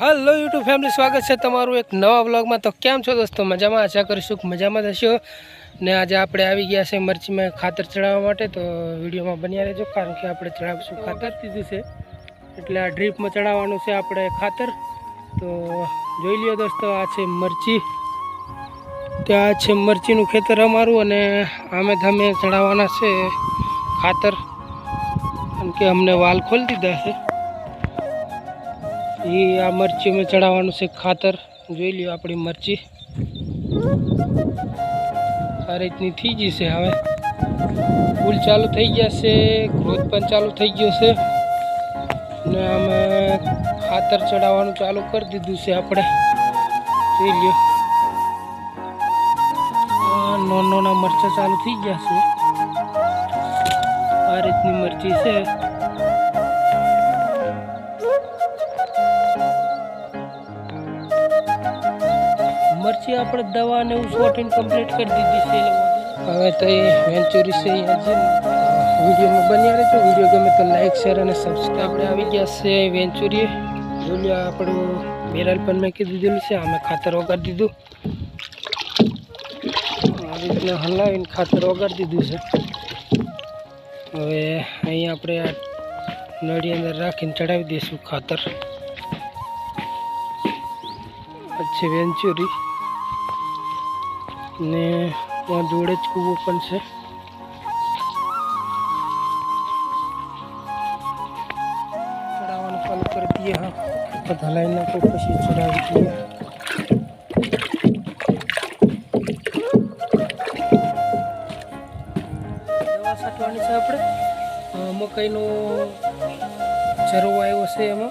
Hello YouTube family સ્વાગત છે તમારું એક નવા બ્લોગમાં તો કેમ છો દોસ્તો? મજામાં? આશા કરીશું કે મજામાં થશો ને આજે આપણે આવી ગયા છે મરચીમાં ખાતર ચડાવવા માટે. તો વિડીયોમાં બન્યા રહેજો કારણ કે આપણે ચડાવીશું ખાતર. કીધું છે એટલે આ ડ્રીપમાં ચડાવવાનું છે આપણે ખાતર. તો જોઈ લ્યો દોસ્તો આ છે મરચી. ત્યાં છે મરચીનું ખેતર અમારું અને આમે ધામે ચડાવવાના છે ખાતર. કારણ કે અમને વાલ ખોલી દીધા છે. એ આ મરચી મેં ચડાવવાનું છે ખાતર. જોઈ લ્યો આપણી મરચી. આ રીતની થઈ ગઈ છે હવે. ફૂલ ચાલુ થઈ ગયા છે, ગ્રોથ પણ ચાલુ થઈ ગયો છે. ને અમે ખાતર ચડાવવાનું ચાલુ કરી દીધું છે આપણે. જોઈ લ્યો. નાના નાના મરચાં ચાલુ થઈ ગયા છે. આ રીતની મરચી છે. મરચી આપણે દવા ને એવું શોર્ટિંગ કમ્પ્લીટ કરી દીધી છે હવે તો એ વેન્ચુરી છે અહીંયા છે વિડીયોમાં બન્યા રહેજો. વીડિયો ગમે તો લાઇક શેર અને સબસ્ક્રાઈબ આપણે આવી ગયા છે વેન્ચુરીએ જોઈ આપણું બેરલ પણ મેં કીધું દીધેલું છે. અમે ખાતર વગાડી દીધું. આવી રીતના હલાવીને ખાતર વગાડી દીધું છે. હવે અહીં આપણે આ નળી અંદર રાખીને ચડાવી દઈશું ખાતર. પછી વેન્ચુરી ને ત્યાં જોડે જ કૂવો પણ છે. ચડાવવાનું ચાલુ કરી દઈએ, હા. હલાવી નાખો, પછી છે આપણે. મકાઈનો ચરવો આવ્યો છે એમાં.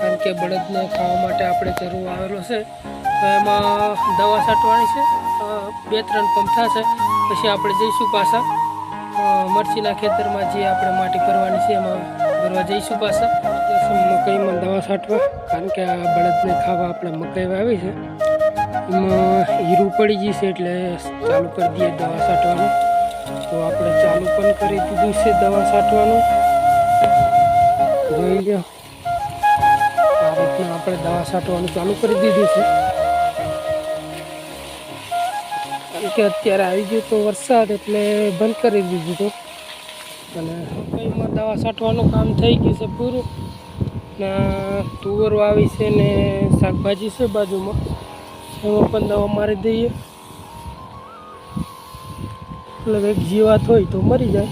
કારણ કે બળદને ખાવા માટે આપણે ચરવો આવેલો છે. તો એમાં દવા છાંટવાની છે. બે ત્રણ પંપ થશે પછી આપણે જઈશું પાછા. મરચીના ખેતરમાં જે આપણે માટી ભરવાની છે, એમાં ભરવા જઈશું પાછા. મકાઈમાં દવા છાંટવા. કારણ કે આ બળદને ખાવા આપણે મકાઈ વાવી છે. એમાં હીરું પડી ગઈ છે એટલે ચાલુ કરી દઈએ દવા છાંટવાનું. તો આપણે ચાલુ પણ કરી દીધું છે દવા છાંટવાનું. જોઈ લો આ રીતના આપણે દવા છાંટવાનું ચાલુ કરી દીધું છે. કે અત્યારે આવી ગયો તો વરસાદ એટલે બંધ કરી દીધું હતું અને મકાઈમાં દવા છાંટવાનું કામ થઈ ગયું છે પૂરું. ને તુવર વાવી છે ને શાકભાજી છે બાજુમાં. એમાં પણ દવા મારી દઈએ. એટલે એક જીવાત હોય તો મરી જાય.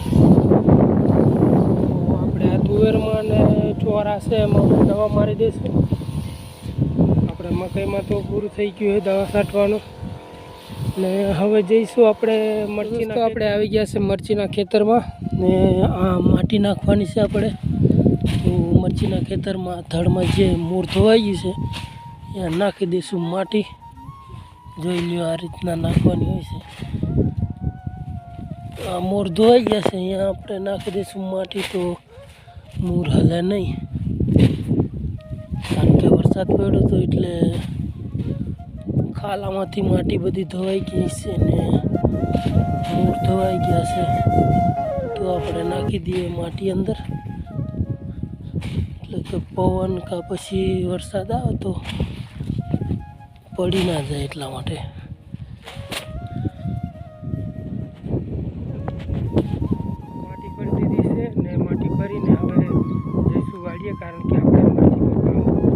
તો આપણે આ તુવેરમાં ને ચોરા છે એમાં દવા મારી દઈશું આપણે મકાઈમાં તો પૂરું થઈ ગયું છે દવા છાંટવાનું. ને હવે જઈશું આપણે મરચી તો આપણે આવી ગયા છે મરચીના ખેતરમાં ને આ માટી નાખવાની છે આપણે. તો મરચીના ખેતરમાં થડમાં જે મૂળ ધોવાઈ ગઈ છે ત્યાં નાખી દઈશું માટી. જોઈ લ્યો આ રીતના નાખવાની હોય છે. આ મોર ધોવાઈ ગયા છે અહીંયા આપણે નાખી દઈશું માટી. તો મૂર હલે નહીં. કારણ કે વરસાદ પડ્યો તો એટલે ખાલામાંથી માટી બધી ધોવાઈ ગઈ છે ને મૂળ ધોવાઈ ગયા છે. તો આપણે નાખી દઈએ માટી અંદર. એટલે કે પવન કા પછી વરસાદ આવે તો પડી ના જાય એટલા માટે. માટી ભરી દીધી છે ને માટી ભરીને હવે જઈશું કારણ કે આપણે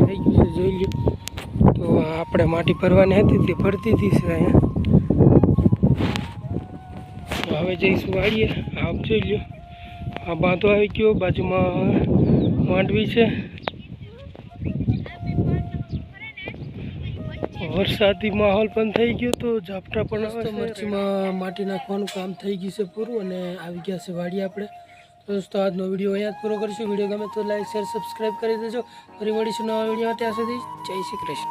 થઈ ગયું જોઈ લ્યો. તો આપણે માટી ભરવાની હતી તે ભરતી હતી છે અહીંયા. તો હવે જઈશું વાળીએ આપ જોઈ લ્યો. આ બાંધો આવી ગયો. બાજુમાં માંડવી છે. વરસાદી માહોલ પણ થઈ ગયો તો ઝાપટા પણ આવે મરચીમાં માટી નાખવાનું કામ થઈ ગયું છે પૂરું અને આવી ગયા છે વાડી આપણે. તો દોસ્તો આજનો વીડિયો અહીંયા જ પૂરો કરીશું. વીડિયો ગમે તો લાઈક શેર સબસ્ક્રાઈબ કરી દેજો. ફરી મળીશું નવા વીડિયો ત્યાં સુધી. જય શ્રી કૃષ્ણ.